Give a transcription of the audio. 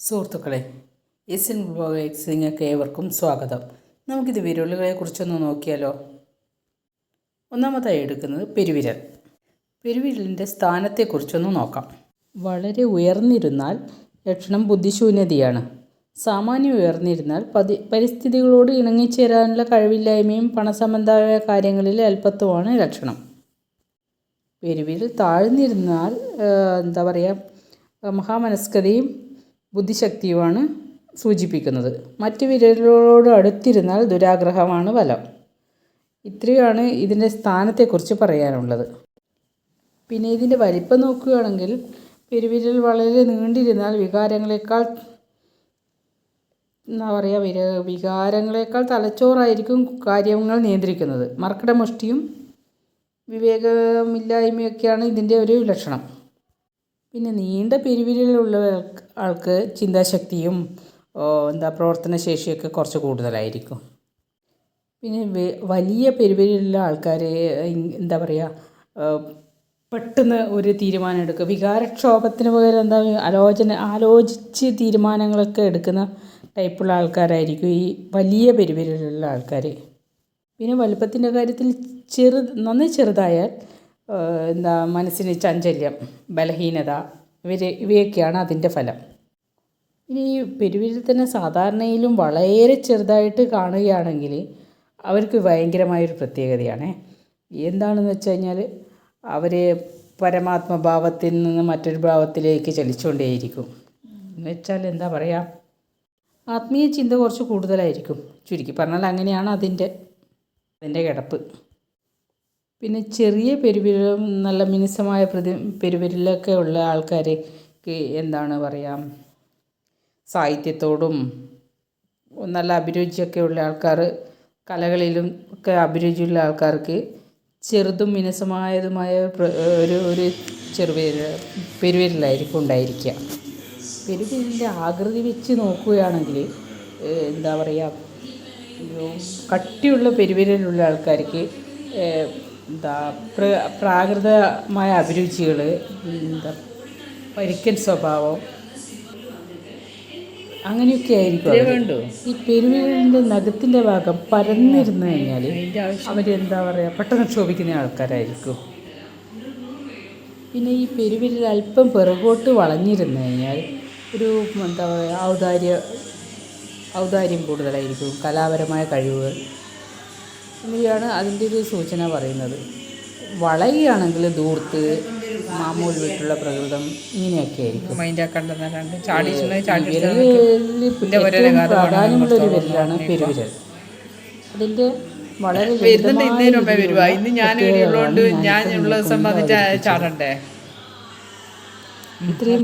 സുഹൃത്തുക്കളെ S N blogs നിങ്ങൾക്ക് ഏവർക്കും സ്വാഗതം. നമുക്കിത് വിരലുകളെ കുറിച്ചൊന്ന് നോക്കിയാലോ? ഒന്നാമതായി എടുക്കുന്നത് പെരുവിരൽ. പെരുവിരലിന്റെ സ്ഥാനത്തെക്കുറിച്ചൊന്ന് നോക്കാം. വളരെ ഉയർന്നിരുന്നാൽ ലക്ഷണം ബുദ്ധിശൂന്യതയാണ്. സാമാന്യം ഉയർന്നിരുന്നാൽ പതി പരിസ്ഥിതികളോട് ഇണങ്ങിച്ചേരാനുള്ള കഴിവില്ലായ്മയും പണസംബന്ധമായ കാര്യങ്ങളിൽ അല്പത്വമാണ് ലക്ഷണം. പെരുവിരൽ താഴ്ന്നിരുന്നാൽ എന്താ പറയുക മഹാമനസ്കതയും ബുദ്ധിശക്തിയുമാണ് സൂചിപ്പിക്കുന്നത്. മറ്റ് വിരലുകളോട് അടുത്തിരുന്നാൽ ദുരാഗ്രഹമാണ് ഫലം. ഇത്രയാണ് ഇതിന്റെ സ്ഥാനത്തെക്കുറിച്ച് പറയാനുള്ളത്. പിന്നെ ഇതിന്റെ വലിപ്പം നോക്കുകയാണെങ്കിൽ പെരുവിരൽ വളരെ നീണ്ടിരുന്നാൽ വികാരങ്ങളെക്കാൾ എന്താ പറയുക വിര വികാരങ്ങളെക്കാൾ തലച്ചോറായിരിക്കും കാര്യങ്ങൾ നിയന്ത്രിക്കുന്നത്. മർക്കടമുഷ്ടിയും വിവേകമില്ലായ്മയൊക്കെയാണ് ഇതിന്റെ ഒരു ലക്ഷണം. പിന്നെ നീണ്ട പിരിവിലുള്ള ആൾക്ക് ചിന്താശക്തിയും എന്താ പ്രവർത്തന ശേഷിയൊക്കെ കുറച്ച് കൂടുതലായിരിക്കും. പിന്നെ വലിയ പെരുവിലുള്ള ആൾക്കാരെ എന്താ പറയുക പെട്ടെന്ന് ഒരു തീരുമാനം എടുക്കുക. വികാരക്ഷോഭത്തിന് പകരം എന്താ ആലോചന ആലോചിച്ച് തീരുമാനങ്ങളൊക്കെ എടുക്കുന്ന ടൈപ്പുള്ള ആൾക്കാരായിരിക്കും ഈ വലിയ പെരുവിരലുള്ള ആൾക്കാർ പിന്നെ വലുപ്പത്തിന്റെ കാര്യത്തിൽ ചെറു നന്നേ ചെറുതായാൽ എന്താ മനസ്സിന് ചഞ്ചല്യം ബലഹീനത ഇവർ ഇവയൊക്കെയാണ് അതിന്റെ ഫലം. ഇനി ഈ പെരുവിരൽ തന്നെ സാധാരണയിലും വളരെ ചെറുതായിട്ട് കാണുകയാണെങ്കിൽ അവർക്ക് ഭയങ്കരമായൊരു പ്രത്യേകതയാണ്. എന്താണെന്ന് വെച്ച് കഴിഞ്ഞാൽ അവർ പരമാത്മഭാവത്തിൽ നിന്ന് മറ്റൊരു ഭാവത്തിലേക്ക് ചലിച്ചുകൊണ്ടേയിരിക്കും. എന്ന് വെച്ചാൽ എന്താ പറയുക ആത്മീയ ചിന്ത കുറച്ച് കൂടുതലായിരിക്കും ചുരുക്കി പറഞ്ഞാൽ അങ്ങനെയാണ് അതിന്റെ അതിന്റെ കിടപ്പ്. പിന്നെ ചെറിയ പെരുവിരലും നല്ല മിനുസമായ പ്രതി പെരുവിരലൊക്കെ ഉള്ള ആൾക്കാർക്ക് എന്താണ് പറയുക സാഹിത്യത്തോടും നല്ല അഭിരുചിയൊക്കെ ഉള്ള ആൾക്കാർ കലകളിലും ഒക്കെ അഭിരുചിയുള്ള ആൾക്കാർക്ക് ചെറുതും മിനുസമായതുമായ ഒരു ഒരു ചെറുപേര് പെരുവിരലായിരിക്കും ഉണ്ടായിരിക്കുക. പെരുവിരലിന്റെ ആകൃതി വെച്ച് നോക്കുകയാണെങ്കിൽ എന്താ പറയുക കട്ടിയുള്ള പെരുവിരലുള്ള ആൾക്കാർക്ക് എന്താ പ്ര പ്രാകൃതമായ അഭിരുചികൾ എന്താ പരിക്കൻ സ്വഭാവം അങ്ങനെയൊക്കെ ആയിരിക്കും. ഈ പെരുവിരലിന്റെ നഖത്തിന്റെ ഭാഗം പരന്നിരുന്നു കഴിഞ്ഞാൽ അവരെന്താ പറയുക പെട്ടെന്ന് ക്ഷോഭിക്കുന്ന ആൾക്കാരായിരിക്കും. പിന്നെ ഈ പെരുവിരൽ അല്പം പിറകോട്ട് വളഞ്ഞിരുന്നു കഴിഞ്ഞാൽ ഒരു എന്താ പറയുക ഔദാര്യ ഔദാര്യം കൂടുതലായിരിക്കും കലാപരമായ കഴിവുകൾ. എന്നിവയാണ് അതിന്റെ ഒരു സൂചന പറയുന്നത്. വളയുകയാണെങ്കിൽ ദൂർത്ത് മാമൂൽ വിട്ടുള്ള പ്രകൃതം ഇങ്ങനെയൊക്കെ ആയിരിക്കും. വിരലിൽ പ്രാധാന്യമുള്ള ഒരു വിരലാണ് പെരുവിരൽ. അതിന്റെ വളരെ ഇന്നേ ഞാൻ ഞാൻ ഉള്ള ദിവസം വന്നിട്ട് ചാടണ്ടേ? ഇത്രയും